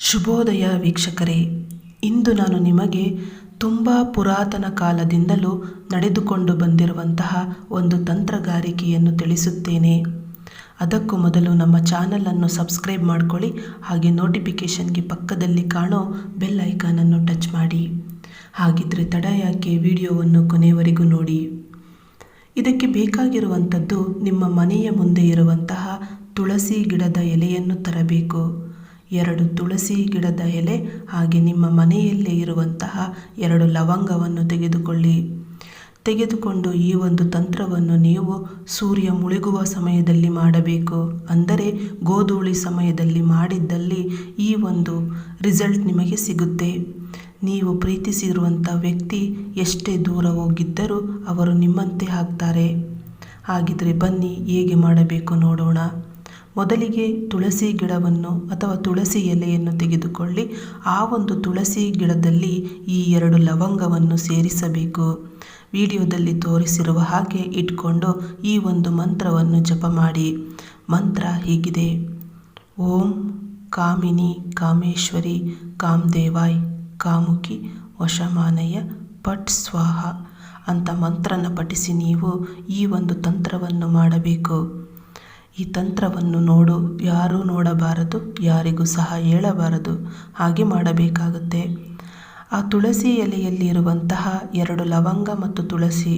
ಶುಭೋದಯ ವೀಕ್ಷಕರೇ, ಇಂದು ನಾನು ನಿಮಗೆ ತುಂಬ ಪುರಾತನ ಕಾಲದಿಂದಲೂ ನಡೆದುಕೊಂಡು ಬಂದಿರುವಂತಹ ಒಂದು ತಂತ್ರಗಾರಿಕೆಯನ್ನು ತಿಳಿಸುತ್ತೇನೆ. ಅದಕ್ಕೂ ಮೊದಲು ನಮ್ಮ ಚಾನಲನ್ನು ಸಬ್ಸ್ಕ್ರೈಬ್ ಮಾಡ್ಕೊಳ್ಳಿ, ಹಾಗೆ ನೋಟಿಫಿಕೇಷನ್ಗೆ ಪಕ್ಕದಲ್ಲಿ ಕಾಣೋ ಬೆಲ್ ಐಕಾನನ್ನು ಟಚ್ ಮಾಡಿ. ಹಾಗಿದ್ರೆ ತಡ ಯಾಕೆ ವಿಡಿಯೋವನ್ನು ಕೊನೆಯವರೆಗೂ ನೋಡಿ. ಇದಕ್ಕೆ ಬೇಕಾಗಿರುವಂಥದ್ದು ನಿಮ್ಮ ಮನೆಯ ಮುಂದೆ ಇರುವಂತಹ ತುಳಸಿ ಗಿಡದ ಎಲೆಯನ್ನು ತರಬೇಕು. ಎರಡು ತುಳಸಿ ಗಿಡದ ಎಲೆ ಹಾಗೆ ನಿಮ್ಮ ಮನೆಯಲ್ಲೇ ಇರುವಂತಹ ಎರಡು ಲವಂಗವನ್ನು ತೆಗೆದುಕೊಳ್ಳಿ. ತೆಗೆದುಕೊಂಡು ಈ ಒಂದು ತಂತ್ರವನ್ನು ನೀವು ಸೂರ್ಯ ಮುಳುಗುವ ಸಮಯದಲ್ಲಿ ಮಾಡಬೇಕು. ಅಂದರೆ ಗೋಧೂಳಿ ಸಮಯದಲ್ಲಿ ಮಾಡಿದ್ದಲ್ಲಿ ಈ ಒಂದು ರಿಸಲ್ಟ್ ನಿಮಗೆ ಸಿಗುತ್ತೆ. ನೀವು ಪ್ರೀತಿಸಿರುವಂಥ ವ್ಯಕ್ತಿ ಎಷ್ಟೇ ದೂರ ಹೋಗಿದ್ದರೂ ಅವರು ನಿಮ್ಮಂತೆ ಆಗ್ತಾರೆ. ಹಾಗಿದ್ರೆ ಬನ್ನಿ, ಹೇಗೆ ಮಾಡಬೇಕು ನೋಡೋಣ. ಮೊದಲಿಗೆ ತುಳಸಿ ಗಿಡವನ್ನು ಅಥವಾ ತುಳಸಿ ಎಲೆಯನ್ನು ತೆಗೆದುಕೊಳ್ಳಿ. ಆ ಒಂದು ತುಳಸಿ ಗಿಡದಲ್ಲಿ ಈ ಎರಡು ಲವಂಗವನ್ನು ಸೇರಿಸಬೇಕು. ವಿಡಿಯೋದಲ್ಲಿ ತೋರಿಸಿರುವ ಹಾಗೆ ಇಟ್ಕೊಂಡು ಈ ಒಂದು ಮಂತ್ರವನ್ನು ಜಪ ಮಾಡಿ. ಮಂತ್ರ ಹೀಗಿದೆ. ಓಂ ಕಾಮಿನಿ ಕಾಮೇಶ್ವರಿ ಕಾಮದೇವಾಯ್ ಕಾಮುಕಿ ವಶಮಾನಯ ಪಟ್ ಸ್ವಾಹ ಅಂತ ಮಂತ್ರನ ಪಠಿಸಿ ನೀವು ಈ ಒಂದು ತಂತ್ರವನ್ನು ಮಾಡಬೇಕು. ಈ ತಂತ್ರವನ್ನು ನೋಡು, ಯಾರೂ ನೋಡಬಾರದು, ಯಾರಿಗೂ ಸಹ ಹೇಳಬಾರದು, ಹಾಗೆ ಮಾಡಬೇಕಾಗುತ್ತೆ. ಆ ತುಳಸಿ ಎಲೆಯಲ್ಲಿರುವಂತಹ ಎರಡು ಲವಂಗ ಮತ್ತು ತುಳಸಿ,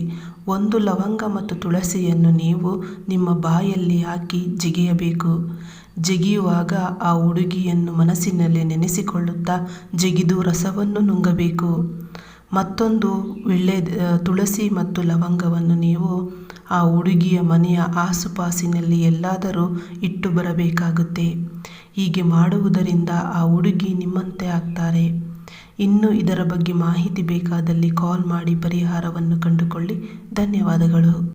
ಒಂದು ಲವಂಗ ಮತ್ತು ತುಳಸಿಯನ್ನು ನೀವು ನಿಮ್ಮ ಬಾಯಲ್ಲಿ ಹಾಕಿ ಜಿಗಿಯಬೇಕು. ಜಿಗಿಯುವಾಗ ಆ ಹುಡುಗಿಯನ್ನು ಮನಸ್ಸಿನಲ್ಲಿ ನೆನೆಸಿಕೊಳ್ಳುತ್ತಾ ಜಿಗಿದು ರಸವನ್ನು ನುಂಗಬೇಕು. ಮತ್ತೊಂದು ವಿಳ್ಳೆ ತುಳಸಿ ಮತ್ತು ಲವಂಗವನ್ನು ನೀವು ಆ ಹುಡುಗಿಯ ಮನೆಯ ಆಸುಪಾಸಿನಲ್ಲಿ ಎಲ್ಲಾದರೂ ಇಟ್ಟು ಬರಬೇಕಾಗುತ್ತೆ. ಹೀಗೆ ಮಾಡುವುದರಿಂದ ಆ ಹುಡುಗಿ ನಿಮ್ಮಂತೆ ಆಗ್ತಾರೆ. ಇನ್ನು ಇದರ ಬಗ್ಗೆ ಮಾಹಿತಿ ಬೇಕಾದಲ್ಲಿ ಕಾಲ್ ಮಾಡಿ ಪರಿಹಾರವನ್ನು ಕಂಡುಕೊಳ್ಳಿ. ಧನ್ಯವಾದಗಳು.